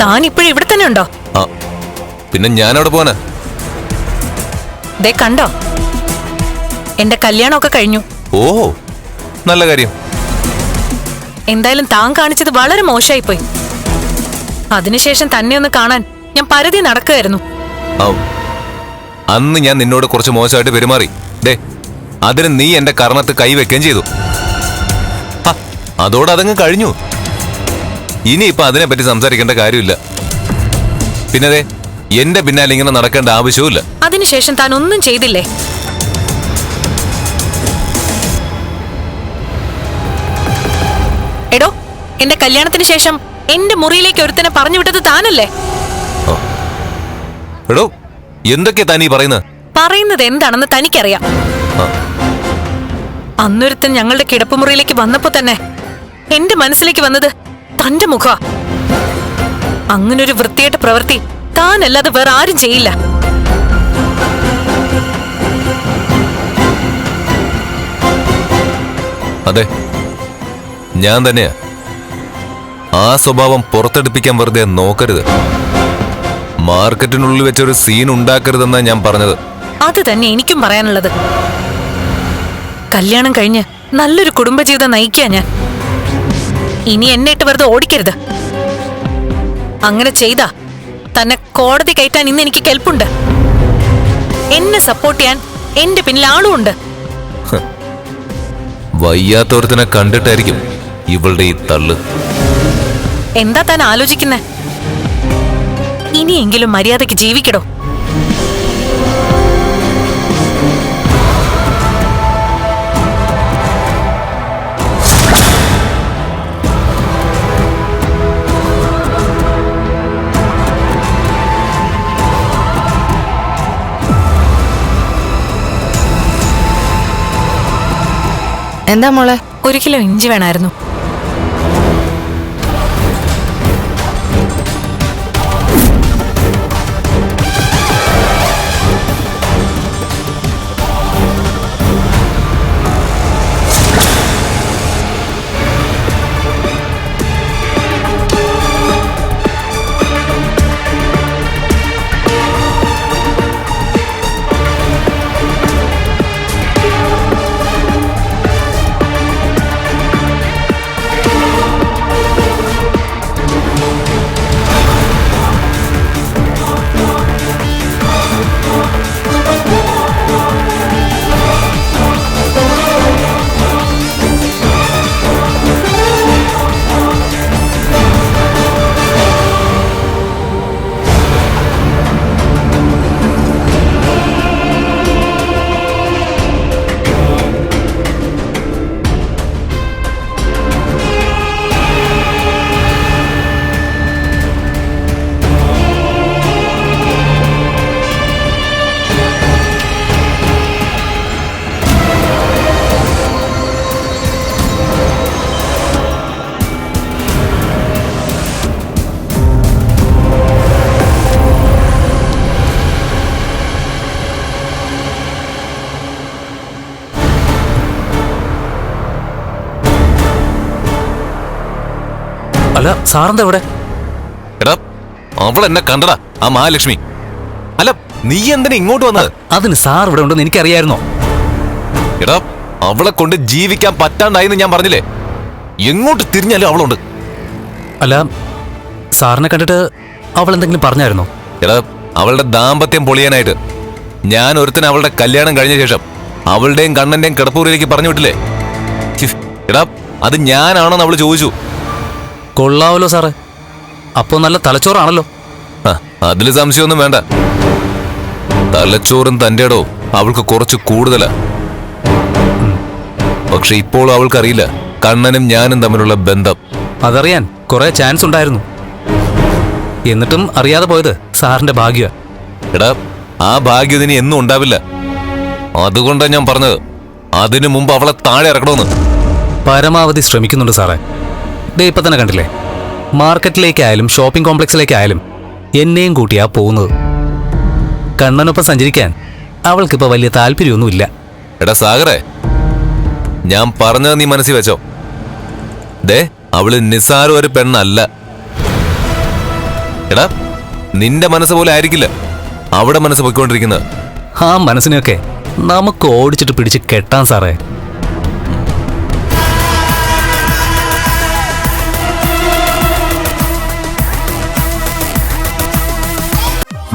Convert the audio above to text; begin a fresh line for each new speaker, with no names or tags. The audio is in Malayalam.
താൻ ഇപ്പോഴും ഇവിടെ തന്നെ ഉണ്ടോ?
ആ പിന്നെ അവിടെ പോവാനാ.
ദേ കണ്ടോ? എന്റെ കല്യാണമൊക്കെ കഴിഞ്ഞു.
ഓ നല്ല കാര്യം.
എന്തായാലും താൻ കാണിച്ചത് വളരെ മോശമായിപ്പോയി. അതിനുശേഷം തന്നെ ഒന്ന് കാണാൻ ഞാൻ പരതി നടക്കുകയായിരുന്നു.
ഔ. അന്ന് ഞാൻ നിന്നോട് കുറച്ച് മോശമായിട്ട് പെരുമാറി. ദേ അതിന് നീ എന്റെ കർണത്ത് കൈവെക്കുകയും ചെയ്തു. ഹ, അതോടെ അതങ്ങ് കഴിഞ്ഞു. ഇനിയിപ്പൊ അതിനെപ്പറ്റി സംസാരിക്കേണ്ട കാര്യമില്ല. പിന്നെ എന്റെ പിന്നാലെ ഇങ്ങനെ നടക്കേണ്ട ആവശ്യവുമില്ല.
അതിനുശേഷം താൻ ഒന്നും ചെയ്തില്ലേ? എടോ എന്റെ കല്യാണത്തിന് ശേഷം എന്റെ മുറിയിലേക്ക് ഒരുത്തനെ പറഞ്ഞു വിട്ടത് താനല്ലേ?
എടോ എന്തൊക്കെയാ താനീ പറയുന്നത്?
പറയുന്നത് എന്താണെന്ന് തനിക്കറിയാം. അന്നൊരുത്തൻ ഞങ്ങളുടെ കിടപ്പുമുറിയിലേക്ക് വന്നപ്പോ തന്നെ എന്റെ മനസ്സിലേക്ക് വന്നത് തന്റെ മുഖ. അങ്ങനൊരു വൃത്തിയായിട്ട് പ്രവൃത്തി താനല്ലാതെ വേറെ ആരും ചെയ്യില്ല.
അതെ. ഞാൻ തന്നെയാ. ആ സ്വഭാവം പുറത്തെടുപ്പിക്കാൻ വെറുതെ നോക്കരുത്. മാർക്കറ്റിനുള്ളിൽ വെച്ചൊരു സീൻ ഉണ്ടാക്കരുതെന്നാ ഞാൻ പറഞ്ഞത്.
അത് തന്നെ എനിക്കും പറയാനുള്ളത്. കല്യാണം കഴിഞ്ഞ് നല്ലൊരു കുടുംബജീവിതം നയിക്കുക ഞാൻ. ഇനി എന്നെ ഇട്ട് വെറുതെ ഓടിക്കരുത്. അങ്ങനെ ചെയ്താ തന്നെ കോടതി കയറ്റാൻ ഇന്ന് എനിക്ക് കെൽപ്പുണ്ട്. എന്നെ സപ്പോർട്ട് ചെയ്യാൻ എന്റെ പിന്നിൽ ആളും ഉണ്ട്.
വയ്യാത്തോരത്തിനെ കണ്ടിട്ടായിരിക്കും ഇവളുടെ ഈ തള്ളു.
എന്താ താൻ ആലോചിക്കുന്നേ? ഇനിയെങ്കിലും മര്യാദയ്ക്ക് ജീവിക്കടോ.
എന്താ മോളെ
ഒരു കിലോ ഇഞ്ചി വേണമായിരുന്നു
അല്ല സാറിന്റെ എവിടെ
എടാ അവൾ എന്നെ കണ്ടടാ ആ മഹാലക്ഷ്മി. അല്ല നീ എന്തിനാ ഇങ്ങോട്ട് വന്നത്?
അതിന് സാർ ഇവിടെ ഉണ്ടെന്ന് എനിക്കറിയായിരുന്നോ?
എടാ അവളെ കൊണ്ട് ജീവിക്കാൻ പറ്റാണ്ടായിന്ന് ഞാൻ പറഞ്ഞില്ലേ? എങ്ങോട്ട് തിരിഞ്ഞാലും അവളുണ്ട്.
അല്ല സാറിനെ കണ്ടിട്ട് അവൾ എന്തെങ്കിലും പറഞ്ഞായിരുന്നോ?
എടാ അവളുടെ ദാമ്പത്യം പൊളിയാനായിട്ട്. ഞാൻ ഒരുത്തിന് അവളുടെ കല്യാണം കഴിഞ്ഞ ശേഷം അവളുടെയും കണ്ണന്റെയും കിടപ്പൂരിലേക്ക് പറഞ്ഞു വിട്ടില്ലേ? എടാ അത് ഞാനാണെന്ന് അവൾ ചോദിച്ചു.
കൊള്ളാവല്ലോ സാറേ. അപ്പോ നല്ല തലച്ചോറാണല്ലോ.
അതിൽ അതിൽ സംശയമൊന്നും വേണ്ട. തലച്ചോറും തന്റെടോ അവൾക്ക് കുറച്ച് കൂടുതലാ. പക്ഷെ ഇപ്പോൾ അവൾക്കറിയില്ല കണ്ണനും ഞാനും തമ്മിലുള്ള ബന്ധം.
അതറിയാൻ കുറെ ചാൻസ് ഉണ്ടായിരുന്നു. എന്നിട്ടും അറിയാതെ പോയത് സാറിന്റെ ഭാഗ്യ.
എടാ ആ ഭാഗ്യം ഇനി എന്നും ഉണ്ടാവില്ല. അതുകൊണ്ടാണ് ഞാൻ പറഞ്ഞത്. അതിനു മുമ്പ് അവളെ താഴെ ഇറക്കണമെന്ന്.
പരമാവധി ശ്രമിക്കുന്നുണ്ട് സാറേ. ദേ ഇപ്പം തന്നെ കണ്ടില്ലേ? മാർക്കറ്റിലേക്കായാലും ഷോപ്പിംഗ് കോംപ്ലക്സിലേക്കായാലും എന്നെയും കൂട്ടിയാ പോകുന്നത്. കണ്ണനൊപ്പം സഞ്ചരിക്കാൻ അവൾക്കിപ്പോ വലിയ താല്പര്യമൊന്നുമില്ല.
എടാ സാഗറേ ഞാൻ പറഞ്ഞത് നീ മനസ്സിൽ വെച്ചോ. ദേ അവൾ നിസ്സാര ഒരു പെണ്ണല്ല. എടാ നിന്റെ മനസ്സ് പോലെ ആയിരിക്കില്ല അവിടെ മനസ്സ് പൊയ്ക്കൊണ്ടിരിക്കുന്നത്.
ആ മനസ്സിനെയൊക്കെ നമുക്ക് ഓടിച്ചിട്ട് പിടിച്ച് കെട്ടാൻ സാറേ.